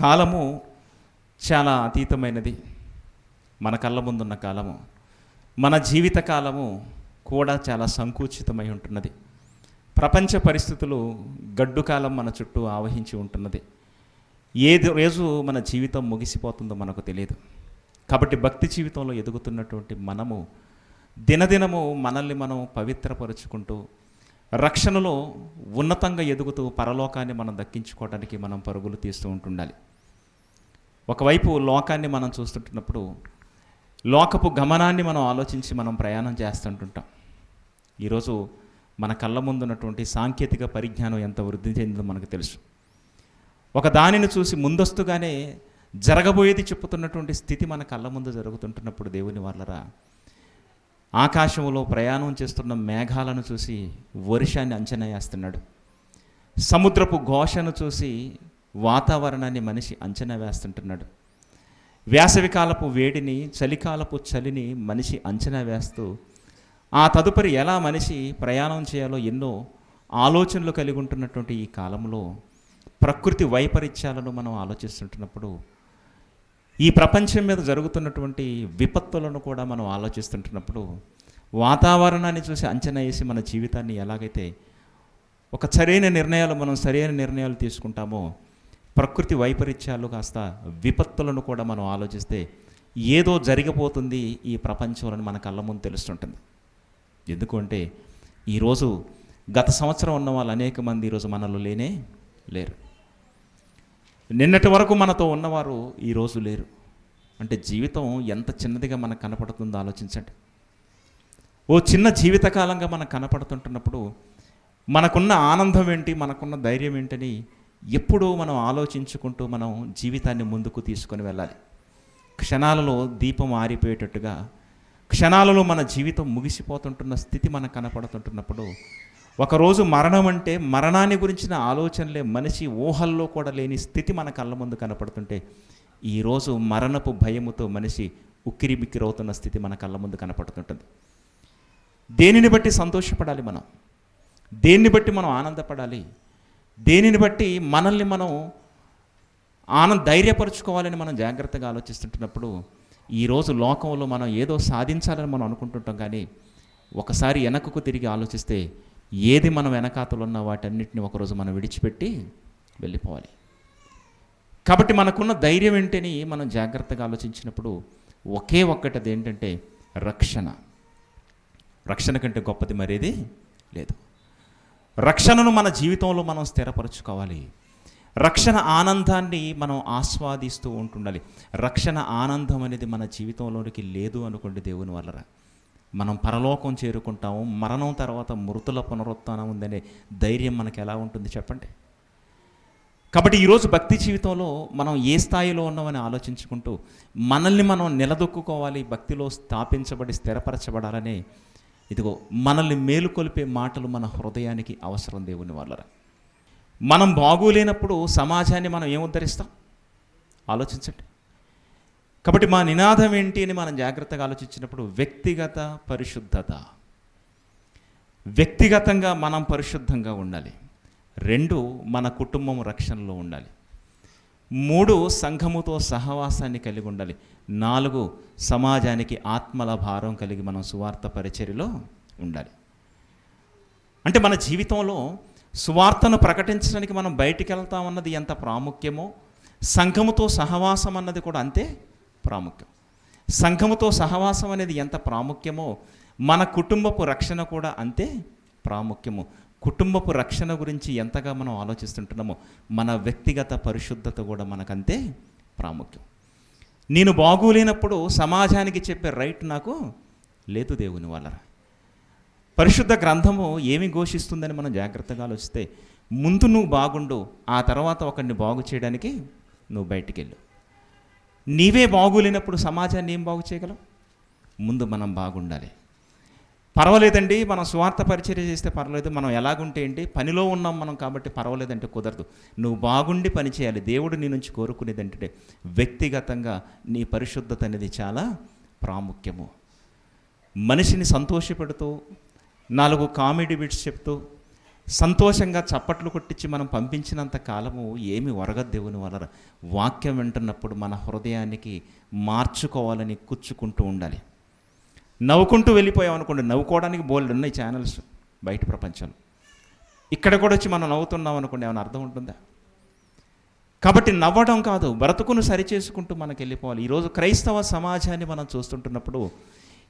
కాలము చాలా అతీతమైనది. మన కళ్ళ ముందున్న కాలము. మన జీవిత కాలము కూడా చాలా సంకుచితమై ఉంటున్నది. ప్రపంచ పరిస్థితులు గడ్డు కాలం మన చుట్టూ ఆవహించి ఉంటున్నది. ఏది రోజు మన జీవితం ముగిసిపోతుందో మనకు తెలియదు. కాబట్టి భక్తి జీవితంలో ఎదుగుతున్నటువంటి మనము దినదినము మనల్ని మనం పవిత్రపరుచుకుంటూ రక్షణలో ఉన్నతంగా ఎదుగుతూ పరలోకాన్ని మనం దక్కించుకోవడానికి మనం పరుగులు తీస్తూ ఉంటుండాలి. ఒకవైపు లోకాన్ని మనం చూస్తుంటున్నప్పుడు లోకపు గమనాన్ని మనం ఆలోచించి మనం ప్రయాణం చేస్తుంటుంటాం. ఈరోజు మన కళ్ళ ముందున్నటువంటి సాంకేతిక పరిజ్ఞానం ఎంత వృద్ధి చెందిందో మనకు తెలుసు. ఒక దానిని చూసి ముందస్తుగానే జరగబోయేది చెప్పుతున్నటువంటి స్థితి మన కళ్ళ ముందు జరుగుతుంటున్నప్పుడు దేవుని వాళ్ళరా ఆకాశంలో ప్రయాణం చేస్తున్న మేఘాలను చూసి వర్షాన్ని అంచనా వేస్తున్నాడు. సముద్రపు ఘోషను చూసి వాతావరణాన్ని మనిషి అంచనా వేస్తుంటున్నాడు. వేసవికాలపు వేడిని చలికాలపు చలిని మనిషి అంచనా వేస్తూ ఆ తదుపరి ఎలా మనిషి ప్రయాణం చేయాలో ఎన్నో ఆలోచనలు కలిగి ఉంటున్నటువంటి ఈ కాలంలో ప్రకృతి వైపరీత్యాలను మనం ఆలోచిస్తుంటున్నప్పుడు ఈ ప్రపంచం మీద జరుగుతున్నటువంటి విపత్తులను కూడా మనం ఆలోచిస్తుంటున్నప్పుడు వాతావరణాన్ని చూసి అంచనా వేసి మన జీవితాన్ని ఎలాగైతే ఒక సరైన నిర్ణయాలు మనం సరైన నిర్ణయాలు తీసుకుంటామో ప్రకృతి వైపరీత్యాలు కాస్త విపత్తులను కూడా మనం ఆలోచిస్తే ఏదో జరిగిపోతుంది ఈ ప్రపంచంలో మన కళ్ళ ముందు తెలుస్తుంటుంది. ఎందుకంటే ఈరోజు గత సంవత్సరం ఉన్న వాళ్ళు అనేక మంది ఈరోజు మనలో లేనే లేరు. నిన్నటి వరకు మనతో ఉన్నవారు ఈరోజు లేరు. అంటే జీవితం ఎంత చిన్నదిగా మనకు కనపడుతుందో ఆలోచించండి. ఓ చిన్న జీవితకాలంగా మనకు కనపడుతుంటున్నప్పుడు మనకున్న ఆనందం ఏంటి మనకున్న ధైర్యం ఏంటని ఎప్పుడూ మనం ఆలోచించుకుంటూ మనం జీవితాన్ని ముందుకు తీసుకొని వెళ్ళాలి. క్షణాలలో దీపం ఆరిపోయేటట్టుగా క్షణాలలో మన జీవితం ముగిసిపోతుంటున్న స్థితి మనకు కనపడుతుంటున్నప్పుడు ఒకరోజు మరణం అంటే మరణాన్ని గురించిన ఆలోచనలే మనిషి ఊహల్లో కూడా లేని స్థితి మన కళ్ళ ముందు కనపడుతుంటే ఈరోజు మరణపు భయముతో మనిషి ఉక్కిరిబిక్కిరవుతున్న స్థితి మన కళ్ళ ముందు కనపడుతుంటుంది. దేనిని బట్టి సంతోషపడాలి మనం? దేన్ని బట్టి మనం ఆనందపడాలి? దేనిని బట్టి మనల్ని మనం ఆనంద ధైర్యపరుచుకోవాలని మనం జాగ్రత్తగా ఆలోచిస్తుంటున్నప్పుడు ఈరోజు లోకంలో మనం ఏదో సాధించాలని మనం అనుకుంటుంటాం కానీ ఒకసారి వెనకకు తిరిగి ఆలోచిస్తే ఏది మనం వెనకాతలు ఉన్న వాటన్నిటిని ఒకరోజు మనం విడిచిపెట్టి వెళ్ళిపోవాలి. కాబట్టి మనకున్న ధైర్యం ఏంటని మనం జాగ్రత్తగా ఆలోచించినప్పుడు ఒకే ఒక్కటి ఏంటంటే రక్షణ. రక్షణ కంటే గొప్పది మరేది లేదు. రక్షణను మన జీవితంలో మనం స్థిరపరచుకోవాలి. రక్షణ ఆనందాన్ని మనం ఆస్వాదిస్తూ ఉంటుండాలి. రక్షణ ఆనందం అనేది మన జీవితంలోనికి లేదు అనుకోండి దేవుని వల్ల మనం పరలోకం చేరుకుంటాము మరణం తర్వాత మృతుల పునరుత్థానం ఉందనే ధైర్యం మనకు ఎలా ఉంటుంది చెప్పండి? కాబట్టి ఈరోజు భక్తి జీవితంలో మనం ఏ స్థాయిలో ఉన్నామని ఆలోచించుకుంటూ మనల్ని మనం నిలదొక్కుకోవాలి భక్తిలో స్థాపించబడి స్థిరపరచబడాలనే ఇదిగో మనల్ని మేలుకొలిపే మాటలు మన హృదయానికి అవసరం దేవుని వాళ్ళరా. మనం బాగోలేనప్పుడు సమాజాన్ని మనం ఏం ఉద్ధరిస్తాం ఆలోచించండి. కాబట్టి మా నినాదం ఏంటి అని మనం జాగ్రత్తగా ఆలోచించినప్పుడు వ్యక్తిగత పరిశుద్ధత. వ్యక్తిగతంగా మనం పరిశుద్ధంగా ఉండాలి. రెండు మన కుటుంబం రక్షణలో ఉండాలి. మూడు సంఘముతో సహవాసాన్ని కలిగి ఉండాలి. నాలుగు సమాజానికి ఆత్మల భారం కలిగి మనం సువార్త పరిచర్యలో ఉండాలి. అంటే మన జీవితంలో సువార్తను ప్రకటించడానికి మనం బయటికి వెళ్తామన్నది ఎంత ప్రాముఖ్యమో సంఘముతో సహవాసం అన్నది కూడా అంతే ప్రాముఖ్యం. సంఘముతో సహవాసం అనేది ఎంత ప్రాముఖ్యమో మన కుటుంబపు రక్షణ కూడా అంతే ప్రాముఖ్యము. కుటుంబపు రక్షణ గురించి ఎంతగా మనం ఆలోచిస్తుంటున్నామో మన వ్యక్తిగత పరిశుద్ధత కూడా మనకంతే ప్రాముఖ్యం. నేను బాగోలేనప్పుడు సమాజానికి చెప్పే రైట్ నాకు లేదు దేవుని వాళ్ళరా పరిశుద్ధ గ్రంథము ఏమి ఘోషిస్తుందని మనం జాగ్రత్తగా ఆలోచిస్తే ముందు నువ్వు బాగుండు ఆ తర్వాత ఒకరిని బాగు చేయడానికి నువ్వు బయటికి వెళ్ళు నీవే బాగులేనప్పుడు సమాజాన్ని ఏం బాగు చేయగలవు ముందు మనం బాగుండాలి. పర్వాలేదండి మనం స్వార్థ పరిచర్య చేస్తే పర్వాలేదు మనం ఎలాగుంటే ఏంటి పనిలో ఉన్నాం మనం కాబట్టి పర్వాలేదంటే కుదరదు. నువ్వు బాగుండి పని చేయాలి దేవుడు నీ నుంచి కోరుకునేది ఏంటంటే వ్యక్తిగతంగా నీ పరిశుద్ధత అనేది చాలా ప్రాముఖ్యము. మనిషిని సంతోషపెడుతూ నాలుగు కామెడీ బిట్స్ చెప్తూ సంతోషంగా చప్పట్లు కొట్టించి మనం పంపించినంత కాలము ఏమి ఒరగదు దేవుని వలన. వాక్యం వింటున్నప్పుడు మన హృదయానికి మార్చుకోవాలని కూర్చుకుంటూ ఉండాలి. నవ్వుకుంటూ వెళ్ళిపోయాం అనుకోండి. నవ్వుకోవడానికి బోల్డ్ ఉన్నాయి ఛానల్స్ బయట ప్రపంచంలో. ఇక్కడ కూడా వచ్చి మనం నవ్వుతున్నాం అనుకోండి ఏమైనా అర్థం ఉంటుందా? కాబట్టి నవ్వడం కాదు బ్రతుకును సరిచేసుకుంటూ మనకు వెళ్ళిపోవాలి. ఈరోజు క్రైస్తవ సమాజాన్ని మనం చూస్తుంటున్నప్పుడు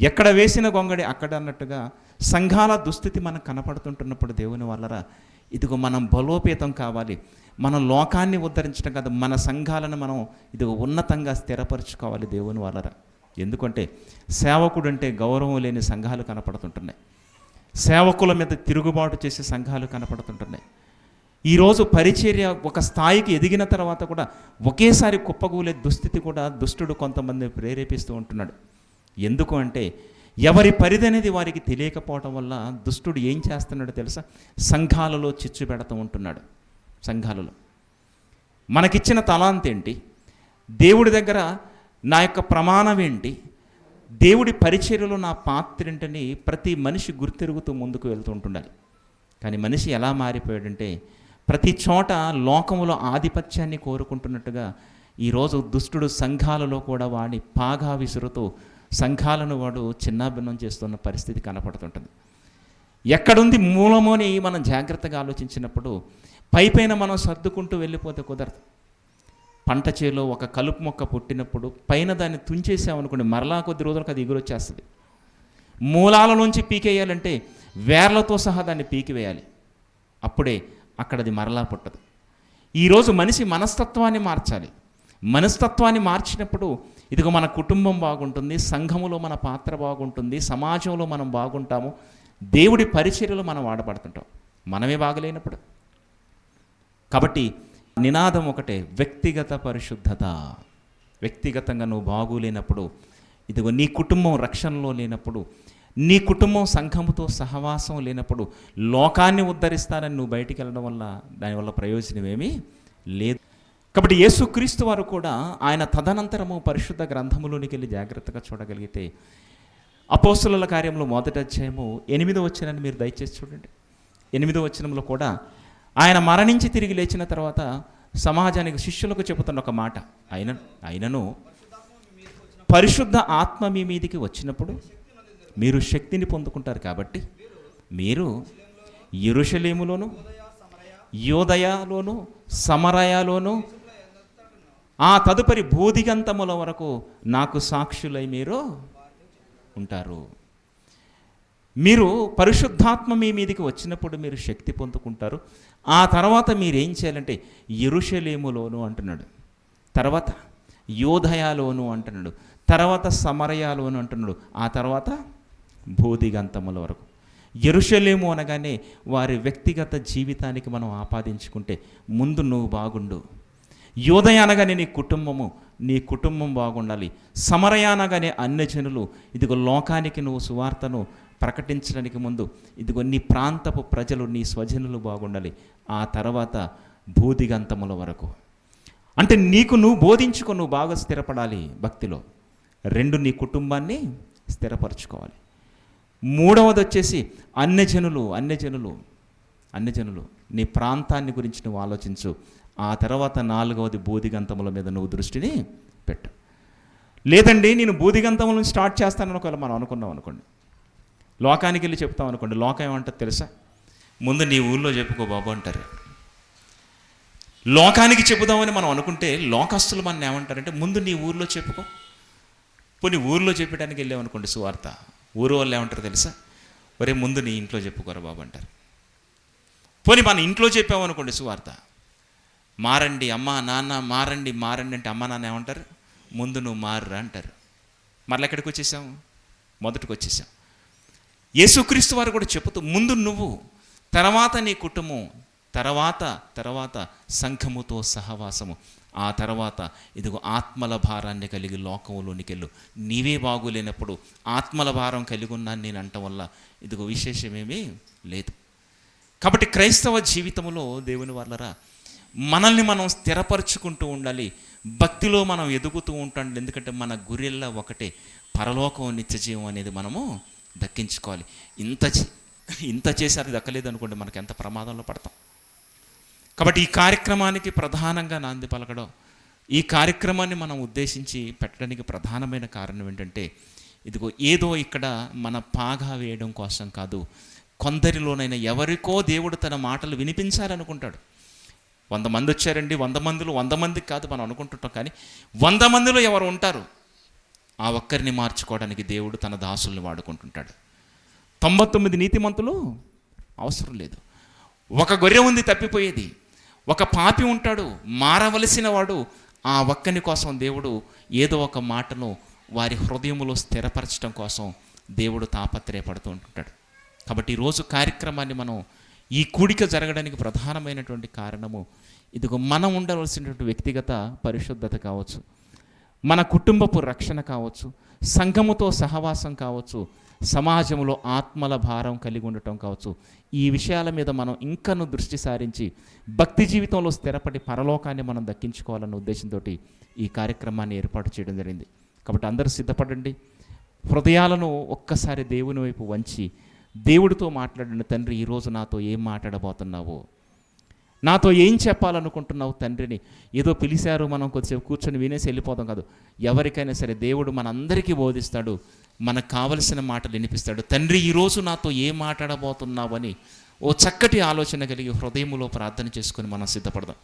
ఎక్కడ వేసిన గొంగడి అక్కడ అన్నట్టుగా సంఘాల దుస్థితి మనకు కనపడుతుంటున్నప్పుడు దేవుని వల్లరా ఇదిగో మనం బలోపేతం కావాలి. మన లోకాన్ని ఉద్ధరించడం కాదు మన సంఘాలను మనం ఇదిగో ఉన్నతంగా స్థిరపరచుకోవాలి దేవుని వల్లరా ఎందుకంటే సేవకుడు అంటే గౌరవం లేని సంఘాలు కనపడుతుంటున్నాయి. సేవకుల మీద తిరుగుబాటు చేసే సంఘాలు కనపడుతుంటున్నాయి. ఈరోజు పరిచర్య ఒక స్థాయికి ఎదిగిన తర్వాత కూడా ఒకేసారి కుప్పగూలే దుస్థితి కూడా దుష్టుడు కొంతమంది ప్రేరేపిస్తూ ఉంటున్నాడు. ఎందుకు అంటే ఎవరి పరిధి అనేది వారికి తెలియకపోవటం వల్ల దుష్టుడు ఏం చేస్తున్నాడో తెలుసా? సంఘాలలో చిచ్చు పెడుతూ ఉంటున్నాడు సంఘాలలో. మనకిచ్చిన తలాంత్ ఏంటి దేవుడి దగ్గర నా యొక్క ప్రమాణం ఏంటి? దేవుడి పరిచర్యలో నా పాత్ర ఏంటని ప్రతి మనిషి గుర్తెరుగుతూ ముందుకు వెళ్తూ ఉంటుండాలి. కానీ మనిషి ఎలా మారిపోయాడంటే ప్రతి చోట లోకములో ఆధిపత్యాన్ని కోరుకుంటున్నట్టుగా ఈరోజు దుష్టుడు సంఘాలలో కూడా వాడిని పాగా విసురుతూ సంఘాలను వాడు చిన్నాభిన్నం చేస్తున్న పరిస్థితి కనపడుతుంటుంది. ఎక్కడుంది మూలమోని మనం జాగ్రత్తగా ఆలోచించినప్పుడు పైపైన మనం సర్దుకుంటూ వెళ్ళిపోతే కుదరదు. పంట చేలో ఒక కలుపు మొక్క పుట్టినప్పుడు పైన దాన్ని తుంచేసామనుకోండి మరలా కొద్ది రోజులకు అది ఎగురొచ్చేస్తుంది. మూలాల నుంచి పీకేయాలంటే వేర్లతో సహా దాన్ని పీకివేయాలి అప్పుడే అక్కడ అది మరలా పుట్టదు. ఈరోజు మనిషి మనస్తత్వాన్ని మార్చాలి. మనస్తత్వాన్ని మార్చినప్పుడు ఇదిగో మన కుటుంబం బాగుంటుంది సంఘములో మన పాత్ర బాగుంటుంది సమాజంలో మనం బాగుంటాము దేవుడి పరిచర్యలో మనం వాడబడుతుంటాం. మనమే బాగలేనప్పుడు. కాబట్టి నినాదం ఒకటే వ్యక్తిగత పరిశుద్ధత. వ్యక్తిగతంగా నువ్వు బాగులేనప్పుడు ఇదిగో నీ కుటుంబం రక్షణలో లేనప్పుడు నీ కుటుంబం సంఘముతో సహవాసం లేనప్పుడు లోకాన్ని ఉద్ధరిస్తానని నువ్వు బయటికి వెళ్ళడం వల్ల దానివల్ల ప్రయోజనమేమీ లేదు. కాబట్టి యేసుక్రీస్తు వారు కూడా ఆయన తదనంతరము పరిశుద్ధ గ్రంథములోనికి వెళ్ళి జాగ్రత్తగా చూడగలిగితే అపోస్తుల కార్యంలో మొదటి అధ్యాయము ఎనిమిదో వచ్చినని మీరు దయచేసి చూడండి. ఎనిమిదో వచ్చినంలో కూడా ఆయన మరణించి తిరిగి లేచిన తర్వాత సమాజానికి శిష్యులకు చెబుతున్న ఒక మాట. అయిన అయినను పరిశుద్ధ ఆత్మ మీ మీదికి వచ్చినప్పుడు మీరు శక్తిని పొందుకుంటారు కాబట్టి మీరు ఎరుషలేములోను యోదయలోను సమరయలోను ఆ తదుపరి బోధిగంతముల వరకు నాకు సాక్షులై మీరు ఉంటారు. మీరు పరిశుద్ధాత్మ మీ మీదకి వచ్చినప్పుడు మీరు శక్తి పొందుకుంటారు. ఆ తర్వాత మీరు ఏం చేయాలంటే ఎరుషలేములోను అంటున్నాడు. తర్వాత యోధయాలోను అంటున్నాడు. తర్వాత సమరయాలోను అంటున్నాడు. ఆ తర్వాత భూదిగంతముల వరకు. ఎరుషలేము అనగానే వారి వ్యక్తిగత జీవితానికి మనం ఆపాదించుకుంటే ముందు నువ్వు బాగుండు. యోధయ అనగానే నీ కుటుంబము నీ కుటుంబం బాగుండాలి. సమరయ అనగానే అన్యజనులు ఇదిగో లోకానికి నువ్వు సువార్తను ప్రకటించడానికి ముందు ఇదిగో నీ ప్రాంతపు ప్రజలు నీ స్వజనులు బాగుండాలి. ఆ తర్వాత భూదిగంతముల వరకు. అంటే నీకు నువ్వు బోధించుకో నువ్వు బాగా స్థిరపడాలి భక్తిలో. రెండు నీ కుటుంబాన్ని స్థిరపరచుకోవాలి. మూడవది వచ్చేసి అన్యజనులు అన్యజనులు అన్యజనులు. నీ ప్రాంతాన్ని గురించి నువ్వు ఆలోచించు. ఆ తర్వాత నాలుగవది బూదిగంతముల మీద నువ్వు దృష్టిని పెట్టు. లేదండి నేను బోధిగంతములను స్టార్ట్ చేస్తానని ఒకవేళ మనం అనుకున్నాం అనుకోండి. లోకానికి వెళ్ళి చెప్తాం అనుకోండి లోకం ఏమంటుంది తెలుసా? ముందు నీ ఊళ్ళో చెప్పుకో బాబు అంటారు. లోకానికి చెబుదామని మనం అనుకుంటే లోకస్తులు మన ఏమంటారంటే ముందు నీ ఊర్లో చెప్పుకో. పోనీ ఊర్లో చెప్పడానికి వెళ్ళామనుకోండి సువార్త. ఊరు వాళ్ళు ఏమంటారు తెలుసా? ఒరే ముందు నీ ఇంట్లో చెప్పుకోరా బాబు అంటారు. పోనీ మన ఇంట్లో చెప్పామనుకోండి సువార్త. మారండి అమ్మ నాన్న మారండి మారండి అంటే అమ్మ నాన్న ఏమంటారు? ముందు నువ్వు మారురా అంటారు. మరలా ఎక్కడికి వచ్చేసాం మొదటికి వచ్చేసాం యేసుక్రీస్తు వారు కూడా చెబుతూ ముందు నువ్వు తర్వాత నీ కుటుంబం తర్వాత తర్వాత సంఘముతో సహవాసము. ఆ తర్వాత ఇదిగో ఆత్మల భారాన్ని కలిగి లోకంలోనికి వెళ్ళు. నీవే బాగులేనప్పుడు ఆత్మల భారం కలిగి ఉన్నాను నేను అంట వల్ల ఇదిగో విశేషమేమీ లేదు. కాబట్టి క్రైస్తవ జీవితంలో దేవుని వల్లరా మనల్ని మనం స్థిరపరచుకుంటూ ఉండాలి. భక్తిలో మనం ఎదుగుతూ ఉంటాం. ఎందుకంటే మన గురిల్లా ఒకటే పరలోకం నిత్యజీవం అనేది మనము దక్కించుకోవాలి. ఇంత చే- ఇంత చేశారు దక్కలేదు అనుకోండి మనకి ఎంత ప్రమాదంలో పడతాం. కాబట్టి ఈ కార్యక్రమానికి ప్రధానంగా నాంది పలకడం ఈ కార్యక్రమాన్ని మనం ఉద్దేశించి పెట్టడానికి ప్రధానమైన కారణం ఏంటంటే ఇదిగో ఏదో ఇక్కడ మన పాగా వేయడం కోసం కాదు కొందరిలోనైనా ఎవరికో దేవుడు తన మాటలు వినిపించాలనుకుంటాడు. వంద మంది వచ్చారండి వంద మందిలో వంద మందికి కాదు మనం అనుకుంటుంటాం కానీ వంద మందిలో ఎవరు ఉంటారు? ఆ ఒక్కరిని మార్చుకోవడానికి దేవుడు తన దాసుల్ని వాడుకుంటుంటాడు. తొంభై తొమ్మిది నీతిమంతులు అవసరం లేదు. ఒక గొర్రె ఉంది తప్పిపోయేది. ఒక పాపి ఉంటాడు మారవలసిన వాడు. ఆ ఒక్కని కోసం దేవుడు ఏదో ఒక మాటను వారి హృదయంలో స్థిరపరచడం కోసం దేవుడు తాపత్రయపడుతూ ఉంటుంటాడు. కాబట్టి ఈరోజు కార్యక్రమాన్ని మనం ఈ కూడిక జరగడానికి ప్రధానమైనటువంటి కారణము ఇదిగో మనం ఉండవలసినటువంటి వ్యక్తిగత పరిశుద్ధత కావచ్చు. మన కుటుంబపు రక్షణ కావచ్చు సంఘముతో సహవాసం కావచ్చు సమాజంలో ఆత్మల భారం కలిగి ఉండటం కావచ్చు. ఈ విషయాల మీద మనం ఇంకను దృష్టి సారించి భక్తి జీవితంలో స్థిరపడి పరలోకాన్ని మనం దక్కించుకోవాలన్న ఉద్దేశంతో ఈ కార్యక్రమాన్ని ఏర్పాటు చేయడం జరిగింది. కాబట్టి అందరూ సిద్ధపడండి. హృదయాలను ఒక్కసారి దేవుని వైపు వంచి దేవుడితో మాట్లాడిన తండ్రి ఈరోజు నాతో ఏం మాట్లాడబోతున్నావో? నాతో ఏం చెప్పాలనుకుంటున్నావు తండ్రిని? ఏదో పిలిచారు మనం కొద్దిసేపు కూర్చొని వినేసి వెళ్ళిపోతాం కాదు. ఎవరికైనా సరే దేవుడు మనందరికీ బోధిస్తాడు. మనకు కావలసిన మాటలు వినిపిస్తాడు. తండ్రి ఈరోజు నాతో ఏం మాట్లాడబోతున్నావని ఓ చక్కటి ఆలోచన కలిగి హృదయములో ప్రార్థన చేసుకుని మనం సిద్ధపడదాం.